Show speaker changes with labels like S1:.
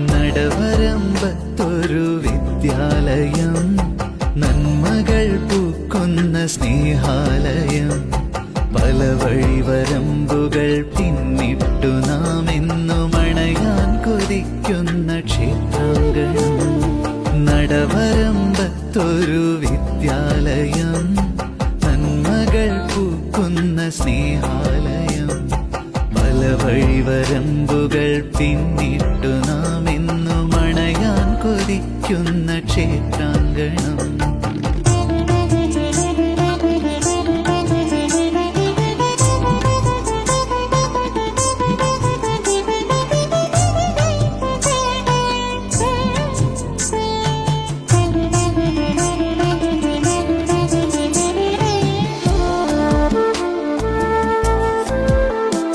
S1: നടവരമ്പത്തൊരു വിദ്യാലയം. നന്മകൾ പൂക്കുന്ന സ്നേഹാലയം. പല വഴിവരമ്പുകൾ പിന്നിട്ടു നാം എന്നും കൊതിക്കുന്ന ക്ഷേത്രാങ്കണം നടവരമ്പത്തൊരു വിദ്യാലയം. നന്മകൾ പൂക്കുന്ന സ്നേഹാലയം. പല വഴിവരമ്പുകൾ പിന്നിട്ടു നാം അണയാൻ ക്ഷേത്രാങ്കണം